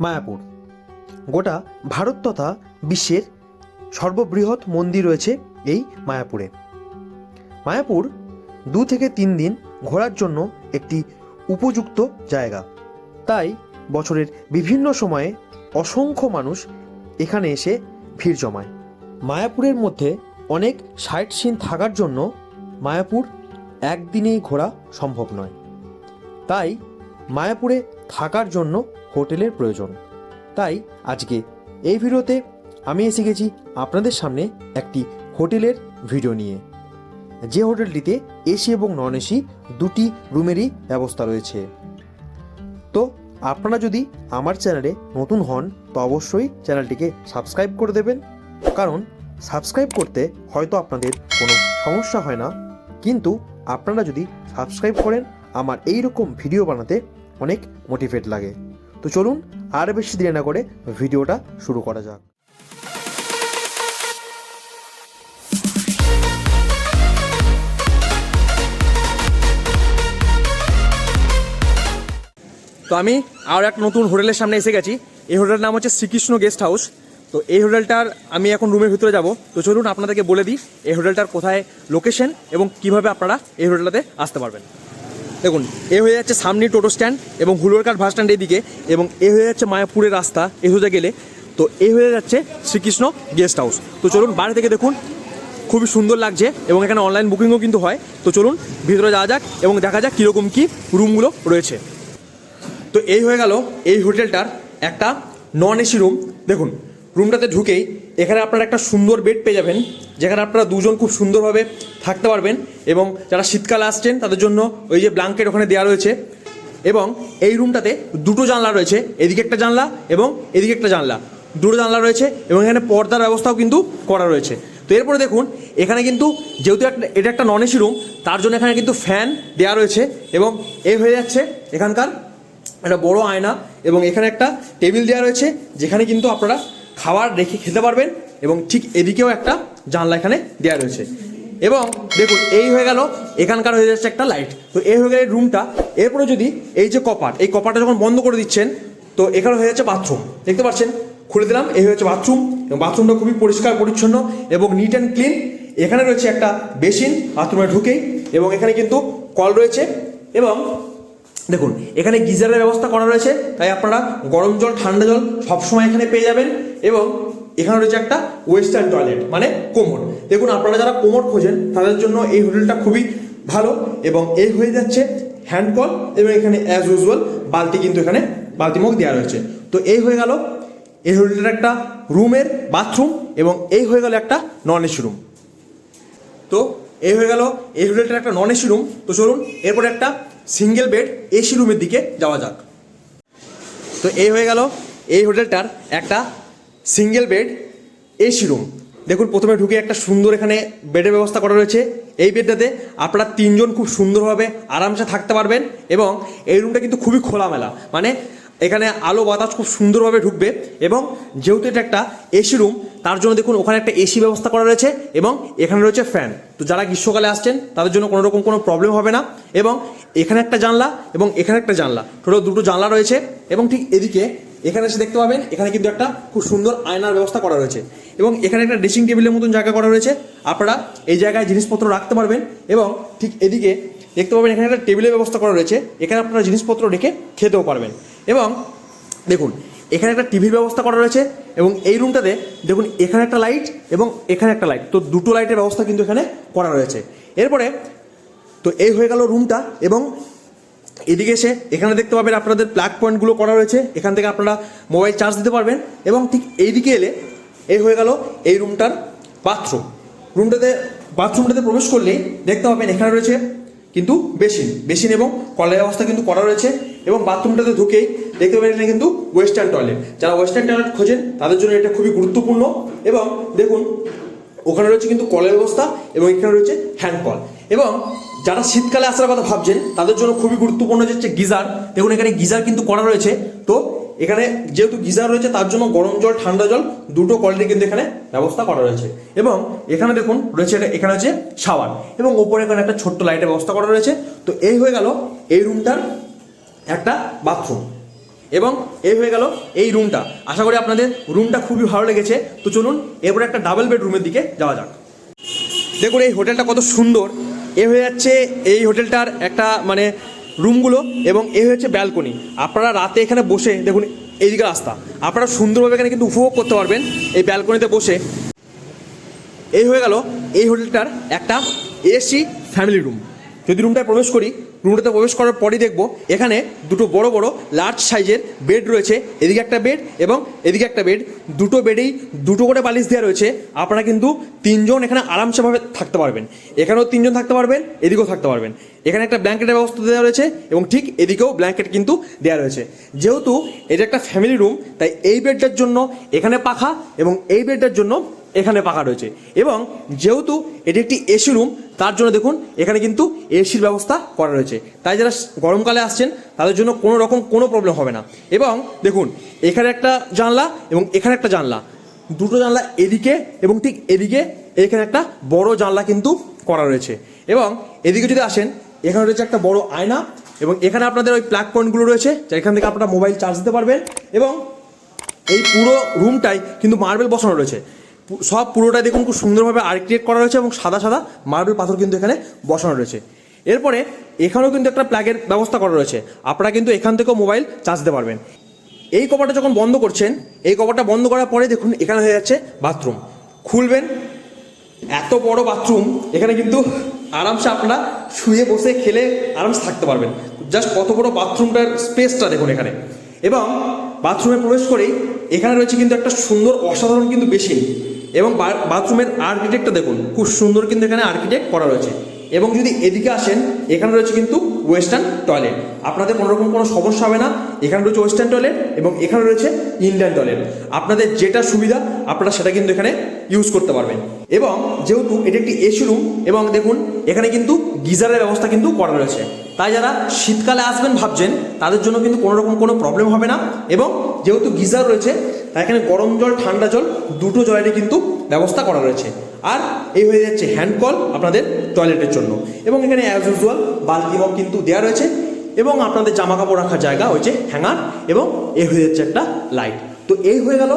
মায়াপুর। গোটা ভারত তথা বিশ্বের সর্ববৃহৎ মন্দির রয়েছে এই মায়াপুরে। মায়াপুর দু থেকে তিন দিন ঘোরার জন্য একটি উপযুক্ত জায়গা। তাই বছরের বিভিন্ন সময়ে অসংখ্য মানুষ এখানে এসে ভিড় জমায়। মায়াপুরের মধ্যে অনেক সাইট সিন থাকার জন্য মায়াপুর একদিনেই ঘোরা সম্ভব নয়। তাই মায়াপুরে থাকার জন্য হোটেলের প্রয়োজন। তাই আজকে এই ভিডিওতে আমি এসে গেছি আপনাদের সামনে একটি হোটেলের ভিডিও নিয়ে। যে হোটেলটিতে এসি এবং নন এসি দুটি রুমেরই ব্যবস্থা রয়েছে। তো আপনারা যদি আমার চ্যানেলে নতুন হন, তো অবশ্যই চ্যানেলটিকে সাবস্ক্রাইব করে দেবেন। কারণ সাবস্ক্রাইব করতে হয়তো আপনাদের কোনো সমস্যা হয় না। কিন্তু আপনারা যদি সাবস্ক্রাইব করেন, আমার এই রকম ভিডিও বানাতে অনেক মোটিভেট লাগে। তো চলুন আর বেশি দেরি না করে ভিডিওটা শুরু করা যাক। তো আমি আর একটা নতুন হোটেলের সামনে এসে গেছি। এই হোটেলের নাম হচ্ছে শ্রীকৃষ্ণ গেস্ট হাউস। তো এই হোটেলটার আমি এখন রুমের ভিতরে যাব। তো চলুন আপনাদেরকে বলে দিই, এই হোটেলটার কোথায় লোকেশন এবং কীভাবে আপনারা এই হোটেলটাতে আসতে পারবেন। দেখুন, এ হয়ে যাচ্ছে সামনে টোটো স্ট্যান্ড এবং হুলোরকার বাস স্ট্যান্ড এদিকে এবং এ হয়ে যাচ্ছে মায়াপুরের রাস্তা, এ সোজা গেলে। তো এ হয়ে যাচ্ছে শ্রীকৃষ্ণ গেস্ট হাউস। তো চলুন বাইরে থেকে দেখুন, খুবই সুন্দর লাগছে এবং এখানে অনলাইন বুকিংও কিন্তু হয়। তো চলুন, ভিতরে যাওয়া যাক এবং দেখা যাক কীরকম কী রুমগুলো রয়েছে। তো এই হয়ে গেল এই হোটেলটার একটা নন এসি রুম দেখুন রুমটাতে ঢুকেই এখানে আপনারা একটা সুন্দর বেড পেয়ে যাবেন, যেখানে আপনারা দুজন খুব সুন্দরভাবে থাকতে পারবেন এবং যারা শীতকালে আসছেন তাদের জন্য ওই যে ব্ল্যাঙ্কেট ওখানে দেওয়া রয়েছে এবং এই রুমটাতে দুটো জানলা রয়েছে, এদিকে একটা জানলা এবং এদিকে একটা জানলা। দুটো জানলা রয়েছে এবং এখানে পর্দার ব্যবস্থাও কিন্তু করা রয়েছে। তো এরপরে দেখুন, এখানে কিন্তু যেহেতু একটা, এটা একটা নন এসি রুম তার জন্য এখানে কিন্তু ফ্যান দেওয়া রয়েছে এবং এ হয়ে যাচ্ছে এখানকার একটা বড় আয়না এবং এখানে একটা টেবিল দেওয়া রয়েছে, যেখানে কিন্তু আপনারা খাবার রেখে খেতে পারবেন এবং ঠিক এদিকেও একটা জানলা এখানে দেওয়া রয়েছে। এবং দেখুন, এই হয়ে গেল, এখানকার হয়ে যাচ্ছে একটা লাইট তো এই হয়ে গেল রুমটা এরপরে যদি এই যে কপাট, এই কপাটটা যখন বন্ধ করে দিচ্ছেন, তো এখানে হয়ে যাচ্ছে বাথরুম দেখতে পাচ্ছেন? খুলে দিলাম, এই হচ্ছে বাথরুম এবং বাথরুমটা খুবই পরিষ্কার, পরিচ্ছন্ন এবং নিট অ্যান্ড ক্লিন এখানে রয়েছে একটা বেসিন বাথরুমে ঢুকেই। এবং এখানে কিন্তু কল রয়েছে। এবং দেখুন, এখানে গিজারের ব্যবস্থা করা রয়েছে, তাই আপনারা গরম জল, ঠান্ডা জল সবসময় এখানে পেয়ে যাবেন এবং এখানে রয়েছে একটা ওয়েস্টার্ন টয়লেট মানে কোমর। দেখুন, আপনারা যারা কোমর খোঁজেন, তাদের জন্য এই হোটেলটা খুবই ভালো এবং এই হয়ে যাচ্ছে হ্যান্ড কল এবং এখানে অ্যাজ ইউজুয়াল বালতি কিন্তু এখানে বালতি মুখ দেওয়া রয়েছে। তো এই হয়ে গেল এই হোটেলটার একটা রুমের বাথরুম এবং এই হয়ে গেল একটা নন এসি রুম তো এই হয়ে গেল এই হোটেলটার একটা নন এসি রুম তো চলুন, এরপরে একটা সিঙ্গেল বেড এসি রুমের দিকে যাওয়া যাক। তো এই হয়ে গেল এই হোটেলটার একটা সিঙ্গেল বেড এসি রুম। দেখুন, প্রথমে ঢুকে একটা সুন্দর এখানে বেডের ব্যবস্থা করা রয়েছে। এই বেডটাতে আপনারা তিনজন খুব সুন্দরভাবে আরামসে থাকতে পারবেন এবং এই রুমটা কিন্তু খুবই খোলামেলা। মানে এখানে আলো বাতাস খুব সুন্দরভাবে ঢুকবে এবং যেহেতু এটা একটা এসি রুম, তার জন্য দেখুন ওখানে একটা এসি ব্যবস্থা করা রয়েছে এবং এখানে রয়েছে ফ্যান। তো যারা গ্রীষ্মকালে আসছেন, তাদের জন্য কোনো রকম কোনো প্রবলেম হবে না এবং এখানে একটা জানলা এবং এখানে একটা জানলা। টোটাল দুটো জানলা রয়েছে এবং ঠিক এদিকে এখানে এসে দেখতে পাবেন, এখানে কিন্তু একটা খুব সুন্দর আয়নার ব্যবস্থা করা রয়েছে এবং এখানে একটা ড্রেসিং টেবিলের মতন জায়গা করা রয়েছে। আপনারা এই জায়গায় জিনিসপত্র রাখতে পারবেন এবং ঠিক এদিকে দেখতে পাবেন এখানে একটা টেবিলের ব্যবস্থা করা রয়েছে। এখানে আপনারা জিনিসপত্র রেখে খেতেও পারবেন। এবং দেখুন, এখানে একটা টিভির ব্যবস্থা করা রয়েছে এবং এই রুমটাতে দেখুন, এখানে একটা লাইট এবং এখানে একটা লাইট। তো দুটো লাইটের ব্যবস্থা কিন্তু এখানে করা রয়েছে। এরপরে, তো এই হয়ে গেল রুমটা এবং এদিকে এসে এখানে দেখতে পাবেন আপনাদের প্লাগ পয়েন্টগুলো করা রয়েছে। এখান থেকে আপনারা মোবাইল চার্জ দিতে পারবেন এবং ঠিক এইদিকে এলে এই হয়ে গেল এই রুমটার বাথরুম। রুমটাতে, বাথরুমটাতে প্রবেশ করলেই দেখতে পাবেন এখানে রয়েছে কিন্তু বেসিন বেসিন এবং কলের ব্যবস্থা কিন্তু করা রয়েছে এবং বাথরুমটাতে ঢুকেই দেখতে পাবেন কিন্তু ওয়েস্টার্ন টয়লেট যারা ওয়েস্টার্ন টয়লেট খোঁজেন, তাদের জন্য এটা খুবই গুরুত্বপূর্ণ এবং দেখুন, ওখানে রয়েছে কিন্তু কলের ব্যবস্থা এবং এখানে রয়েছে হ্যান্ড কল এবং যারা শীতকালে আসার কথা ভাবছেন, তাদের জন্য খুবই গুরুত্বপূর্ণ যে হচ্ছে গিজার। দেখুন এখানে গিজার কিন্তু করা রয়েছে। তো এখানে যেহেতু গিজার রয়েছে, তার জন্য গরম জল, ঠান্ডা জল দুটো কোয়ালিটি কিন্তু এখানে ব্যবস্থা করা রয়েছে। এবং এখানে দেখুন, রয়েছে এখানে হচ্ছে শাওয়ার এবং ওপরে এখানে একটা ছোট্ট লাইটের ব্যবস্থা করা রয়েছে। তো এই হয়ে গেল এই রুমটার একটা বাথরুম এবং এই হয়ে গেল এই রুমটা আশা করি আপনাদের রুমটা খুবই ভালো লেগেছে। তো চলুন, এরপরে একটা ডাবল বেডরুমের দিকে যাওয়া যাক। দেখুন, এই হোটেলটা কত সুন্দর। এ হয়ে যাচ্ছে এই হোটেলটার একটা মানে রুমগুলো এবং এ হয়েছে ব্যালকনি। আপনারা রাতে এখানে বসে, দেখুন, এইদিকে রাস্তা। আপনারা সুন্দরভাবে এখানে কিন্তু উপভোগ করতে পারবেন এই ব্যালকনিতে বসে। এই হয়ে গেল এই হোটেলটার একটা এসি ফ্যামিলি রুম। যদি রুমটায় প্রবেশ করি রুমটাতে প্রবেশ করার পরই দেখব এখানে দুটো বড় বড় লার্জ সাইজের বেড রয়েছে। এদিকে একটা বেড এবং এদিকে একটা বেড দুটো বেডেই দুটো করে বালিশ দেওয়া রয়েছে। আপনারা কিন্তু তিনজন এখানে আরামসেভাবে থাকতে পারবেন। এখানেও তিনজন থাকতে পারবেন, এদিকেও থাকতে পারবেন। এখানে একটা ব্ল্যাঙ্কেটের ব্যবস্থা দেওয়া রয়েছে এবং ঠিক এদিকেও ব্ল্যাঙ্কেট কিন্তু দেওয়া রয়েছে। যেহেতু এটা একটা ফ্যামিলি রুম তাই এই বেডটার জন্য এখানে পাখা এবং এই বেডটার জন্য এখানে পাকা রয়েছে। এবং যেহেতু এটি একটি এসি রুম তার জন্য দেখুন, এখানে কিন্তু এসির ব্যবস্থা করা রয়েছে। তাই যারা গরমকালে আসছেন, তাদের জন্য কোনো রকম কোনো প্রবলেম হবে না। এবং দেখুন, এখানে একটা জানলা এবং এখানে একটা জানলা। দুটো জানলা এদিকে এবং ঠিক এদিকে এখানে একটা বড় জানলা কিন্তু করা রয়েছে। এবং এদিকে যদি আসেন, এখানে রয়েছে একটা বড় আয়না এবং এখানে আপনাদের ওই প্লাগ পয়েন্টগুলো রয়েছে যা যেখান থেকে আপনারা মোবাইল চার্জ দিতে পারবেন। এবং এই পুরো রুমটাই কিন্তু মার্বেল বসানো রয়েছে। সব পুরোটাই দেখুন খুব সুন্দরভাবে আর্কিটেক্ট করা রয়েছে এবং সাদা সাদা মার্বেল পাথর কিন্তু এখানে বসানো রয়েছে। এরপরে এখানেও কিন্তু একটা প্লাগের ব্যবস্থা করা রয়েছে। আপনারা কিন্তু এখান থেকেও মোবাইল চার্জ দিতে পারবেন। এই কপারটা যখন বন্ধ করছেন, এই কপারটা বন্ধ করার পরে দেখুন এখানে হয়ে যাচ্ছে বাথরুম খুলবেন, এত বড় বাথরুম এখানে কিন্তু আরামসে আপনারা শুয়ে বসে খেলে আরামসে থাকতে পারবেন। জাস্ট কত বড় বাথরুমটার স্পেসটা দেখুন এখানে। এবং বাথরুমে প্রবেশ করেই এখানে রয়েছে কিন্তু একটা সুন্দর অসাধারণ কিন্তু বেসিন। এবং বাথরুমের আর্কিটেক্টটা দেখুন, খুব সুন্দর কিন্তু এখানে আর্কিটেক্ট করা রয়েছে। এবং যদি এদিকে আসেন, এখানে রয়েছে কিন্তু ওয়েস্টার্ন টয়লেট আপনাদের কোনো রকম কোনো সমস্যা হবে না, এখানে রয়েছে ওয়েস্টার্ন টয়লেট এবং এখানে রয়েছে ইন্ডিয়ান টয়লেট আপনাদের যেটা সুবিধা, আপনারা সেটা কিন্তু এখানে ইউজ করতে পারবেন। এবং যেহেতু এটি একটি এসি রুম এবং দেখুন, এখানে কিন্তু গিজারের ব্যবস্থা কিন্তু করা রয়েছে। তাই যারা শীতকালে আসবেন ভাবছেন, তাদের জন্য কিন্তু কোনো রকম কোনো প্রবলেম হবে না। এবং যেহেতু গিজার রয়েছে তাই এখানে গরম জল, ঠান্ডা জল দুটো জলেরই কিন্তু ব্যবস্থা করা রয়েছে। আর এই হয়ে যাচ্ছে হ্যান্ড কল আপনাদের টয়লেটের জন্য। এবং এখানে অ্যাজ ইউজুয়াল বালতি মগ কিন্তু দেওয়া রয়েছে এবং আপনাদের জামা কাপড় রাখার জায়গা হয়েছে হ্যাঙ্গার এবং এই হয়ে যাচ্ছে একটা লাইট তো এই হয়ে গেল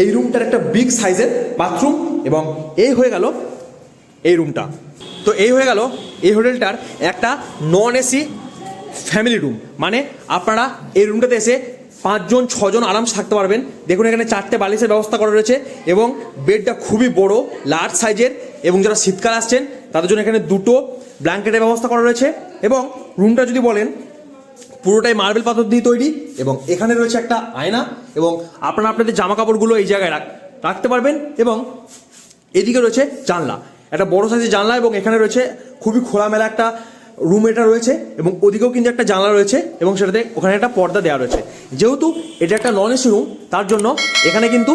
এই রুমটার একটা বিগ সাইজের বাথরুম এবং এই হয়ে গেল এই রুমটা তো এই হয়ে গেল এই হোটেলটার একটা নন এসি ফ্যামিলি রুম মানে আপনারা এই রুমটাতে এসে পাঁচজন, ছজন আরামসে থাকতে পারবেন। দেখুন, এখানে চারটে বালিশের ব্যবস্থা করা রয়েছে এবং বেডটা খুবই বড় লার্জ সাইজের এবং যারা শীতকাল আসছেন, তাদের জন্য এখানে দুটো ব্ল্যাঙ্কেটের ব্যবস্থা করা রয়েছে এবং রুমটা যদি বলেন, পুরোটাই মার্বেল পাথর দিয়ে তৈরি এবং এখানে রয়েছে একটা আয়না এবং আপনারা আপনাদের জামা কাপড়গুলো এই জায়গায় রাখ- রাখতে পারবেন এবং এদিকে রয়েছে জানলা। একটা বড় সাইজের জানলা এবং এখানে রয়েছে খুবই খোলামেলা একটা রুম এটা রয়েছে এবং ওদিকেও কিন্তু একটা জানলা রয়েছে এবং সেটাতে ওখানে একটা পর্দা দেওয়া রয়েছে। যেহেতু এটা একটা নন এসি রুম তার জন্য এখানে কিন্তু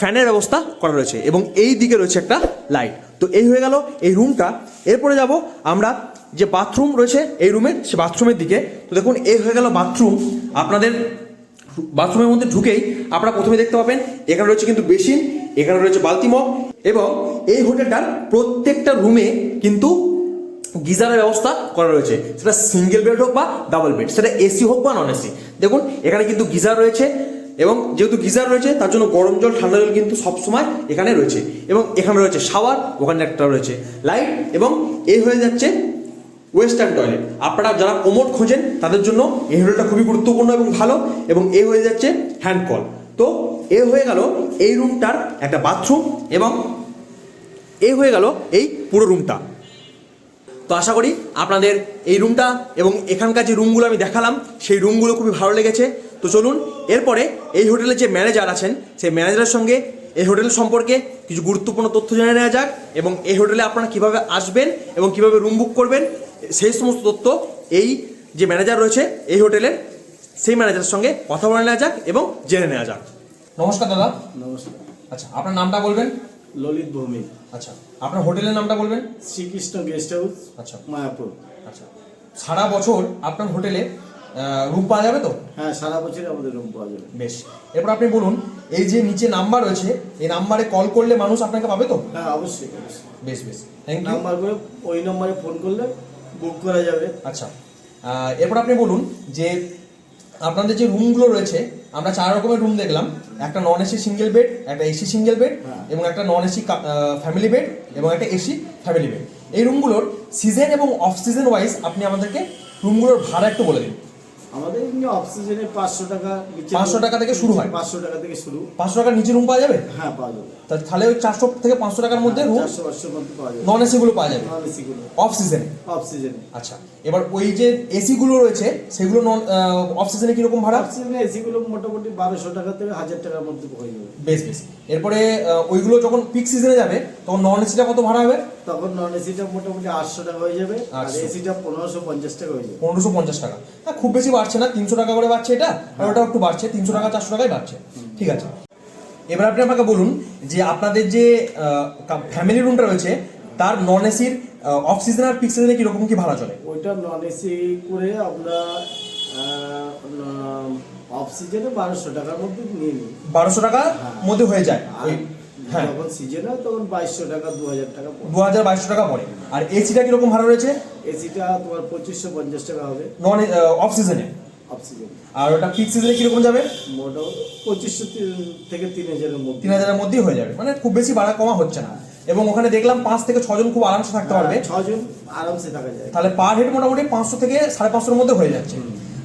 ফ্যানের ব্যবস্থা করা রয়েছে এবং এই দিকে রয়েছে একটা লাইট তো এই হয়ে গেল এই রুমটা এরপরে যাব আমরা যে বাথরুম রয়েছে, এই রুমের সে বাথরুমের দিকে। তো দেখুন, এই হয়ে গেল বাথরুম আপনাদের বাথরুমের মধ্যে ঢুকেই আপনারা প্রথমে দেখতে পাবেন, এখানে রয়েছে কিন্তু বেসিন, এখানে রয়েছে বালতি মগ এবং এই হোটেলটার প্রত্যেকটা রুমে কিন্তু গিজারের ব্যবস্থা করা রয়েছে। সেটা সিঙ্গেল বেড হোক বা ডাবল বেড সেটা এসি হোক বা নন এসি দেখুন, এখানে কিন্তু গিজার রয়েছে এবং যেহেতু গিজার রয়েছে, তার জন্য গরম জল, ঠান্ডা জল কিন্তু সবসময় এখানে রয়েছে। এবং এখানে রয়েছে শাওয়ার ওখানে একটা রয়েছে লাইট এবং এই হয়ে যাচ্ছে ওয়েস্টার্ন টয়লেট আপনারা যারা কোমোড খোঁজেন, তাদের জন্য এই হোটেলটা খুবই গুরুত্বপূর্ণ এবং ভালো এবং এ হয়ে যাচ্ছে হ্যান্ড কল তো এ হয়ে গেল এই রুমটার একটা বাথরুম এবং এ হয়ে গেল এই পুরো রুমটা তো আশা করি আপনাদের এই রুমটা এবং এখানকার যে রুমগুলো আমি দেখালাম সেই রুমগুলো খুবই ভালো লেগেছে। তো চলুন এরপরে এই হোটেলের যে ম্যানেজার আছেন সেই ম্যানেজারের সঙ্গে এই হোটেল সম্পর্কে কিছু গুরুত্বপূর্ণ তথ্য জেনে নেওয়া যাক এবং এই হোটেলে আপনারা কীভাবে আসবেন এবং কীভাবে রুম বুক করবেন সেই সমস্ত তথ্য এই যে ম্যানেজার রয়েছে এই হোটেলের সেই ম্যানেজারের সঙ্গে কথা বলে নেওয়া যাক এবং জেনে নেওয়া যাক। নমস্কার দাদা। নমস্কার। আচ্ছা আপনার নামটা বলবেন? ললিত ভৌমিক। আচ্ছা আপনার হোটেলের নামটা বলবেন? শ্রীকৃষ্ণ গেস্ট হাউস আচ্ছা। মায়াপুর। আচ্ছা। সারা বছর আপনার হোটেলে রুম পাওয়া যাবে তো? হ্যাঁ সারা বছরই আমাদের রুম পাওয়া যাবে। বেশ। এরপর আপনি বলুন এই যে নিচে নাম্বার রয়েছে এই নাম্বারে কল করলে মানুষ আপনাকে পাবে তো? হ্যাঁ অবশ্যই অবশ্যই। বেশ বেশ। থ্যাংক ইউ নাম্বার করে ওই নম্বরে ফোন করলে বুক করা যাবে। আচ্ছা। এরপর আপনি বলুন যে আপনাদের যে রুমগুলো রয়েছে আমরা চার রকমের রুম দেখলাম। একটা নন এসি সিঙ্গেল বেড একটা এসি সিঙ্গেল বেড। এবং একটা নন এসি ফ্যামিলি বেড এবং একটা এসি ফ্যামিলি বেড এই রুমগুলোর সিজন এবং অফ সিজন ওয়াইজ আপনি আমাদেরকে রুমগুলোর ভাড়া একটু বলে দিন। আমাদের এমনি অক্সিজেনে পাঁচশো টাকা 500 টাকা থেকে শুরু হয়? পাঁচশো টাকা থেকে শুরু। পাঁচশো টাকার নিচে রুম পাওয়া যাবে? হ্যাঁ পাওয়া যাবে। তাহলে ওই চারশো থেকে পাঁচশো টাকার মধ্যে রুম চারশো পাঁচশোর মধ্যে পাওয়া যাবে। নন এসি গুলো পাওয়া যাবে। নন এসি গুলো। অফ সিজনে অক্সিজেনে। আচ্ছা এবার ওই যে এসি গুলো রয়েছে সেগুলো নন অফ সিজনে কীরকম ভাড়া? অক্সিজেনে এসি গুলো মোটামুটি বারোশো টাকা থেকে হাজার টাকার মধ্যে হয়ে যাবে। বেশ বেশ। এরপরে ওইগুলো যখন পিক সিজনে যাবে তখন নন এসিটা কত ভাড়া হবে? তখন নন এসিটা মোটামুটি আটশো টাকা হয়ে যাবে আর এসিটা পনেরোশো পঞ্চাশ টাকা হয়ে যাবে। পনেরোশো পঞ্চাশ টাকা। হ্যাঁ খুব বেশি বাড়ছে না তিনশো টাকা করে বাড়ছে এটা আর ওটাও একটু বাড়ছে তিনশো টাকা চারশো টাকাই বাড়ছে। ঠিক আছে। এবার আপনি আমাকে বলুন যে আপনাদের যে ফ্যামিলি রুমটা রয়েছে তার নন এসির অফ সিজন আর পিক সিজনে কীরকম কি ভাড়া চলে? ওইটা নন এসি করে আমরা অক্সিজেনে বারোশো টাকার মধ্যে নিয়ে নিই। বারোশো টাকার হ্যাঁ। মধ্যে হয়ে যায়। যখন সিজন হয় তখন বাইশশো টাকা দু হাজার টাকা দু হাজার বাইশশো টাকা পড়ে। আর এসিটা কীরকম ভাড়া রয়েছে? এসিটা তোমার পঁচিশশো পঞ্চাশ টাকা হবে। নন অফ সিজনে অক্সিজেন আর ওটা পিক সিজনে কীরকম যাবে? মোটামুটি পঁচিশশো থেকে তিন হাজারের মধ্যে। তিন হাজারের মধ্যেই হয়ে যাবে। মানে খুব বেশি ভাড়া কমা হচ্ছে না। এবং ওখানে দেখলাম পাঁচ থেকে ছজন খুব আরামসে থাকতে পারবে। হ্যাঁ, ছজন আরামসে থাকা যায়। তাহলে পার হেড মোটামুটি পাঁচশো থেকে সাড়ে পাঁচশোর মধ্যে হয়ে যাচ্ছে।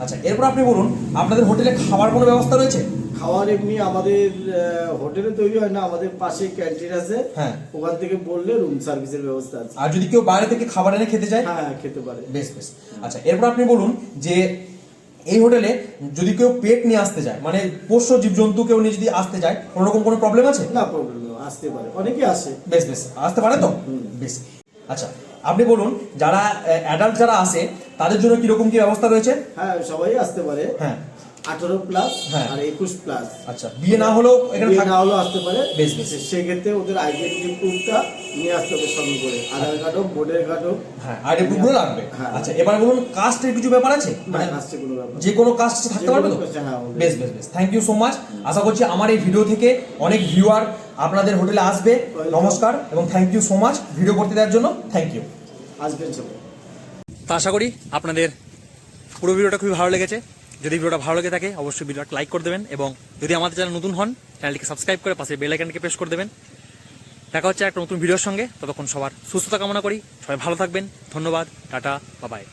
আচ্ছা এরপর আপনি বলুন আপনাদের হোটেলে খাবার কোনো ব্যবস্থা রয়েছে? খাওয়ার এমনি আমাদের হোটেলে তৈরি হয় না আমাদের পাশে ক্যান্টিন আছে। হ্যাঁ। ওখান থেকে বললে রুম সার্ভিসের ব্যবস্থা আছে। আর যদি কেউ বাইরে থেকে খাবার এনে খেতে চায়? হ্যাঁ খেতে পারে। বেশ বেশ। আচ্ছা এরপর আপনি বলুন যে এই হোটেলে যদি কেউ পেট নিয়ে আসতে চায় মানে পোষ্য জীবজন্তু কেউ নিয়ে যদি আসতে চায় কোনো রকম কোনো প্রবলেম আছে? না প্রবলেম আসতে পারে। অনেকে আসে। বেশ বেশ। আসতে পারে তো? বেশ। আচ্ছা আপনি বলুন যারা অ্যাডাল্ট যারা আসে তাদের জন্য কীরকম কি ব্যবস্থা রয়েছে? হ্যাঁ সবাই আসতে পারে। হ্যাঁ। আঠারো প্লাস হ্যাঁ। আর একুশ প্লাস আচ্ছা বিয়ে না হলেও এখানে বিয়ে না হলেও আসতে পারে। বেশ, বেশ। সেক্ষেত্রে ওদের আইডেন্টি প্রুফটা নিয়ে আসতে হবে সঙ্গে করে। আধার কার্ড হোক ভোটার কার্ড হোক। হ্যাঁ আইডি প্রুফগুলো লাগবে। হ্যাঁ। আচ্ছা এবার বলুন কাস্টের কিছু ব্যাপার আছে? কোনো ব্যাপার যে কোনো কাস্ট থাকতে পারবে তো? হ্যাঁ। বেশ বেশ বেশ। থ্যাংক ইউ সো মাচ আশা করছি আমার এই ভিডিও থেকে অনেক ভিউয়ার আপনাদের হোটেলে আসবে। নমস্কার এবং thank you so much video করতে দেওয়ার জন্য থ্যাংক ইউ আসবেন সবাই। তো আশা করি আপনাদের পুরো ভিডিওটা খুবই ভালো লেগেছে। যদি ভিডিওটা ভালো লেগে থাকে, অবশ্যই ভিডিওটা লাইক করে দেবেন এবং যদি আমাদের চ্যানেল নতুন হন, চ্যানেলটিকে সাবস্ক্রাইব করে পাশে বেল আইকনকে প্রেস করে দেবেন। দেখা হচ্ছে একটা নতুন ভিডিওর সঙ্গে। ততক্ষণ সবার সুস্থতা কামনা করি। সবাই ভালো থাকবেন। ধন্যবাদ। টাটা। বাবাই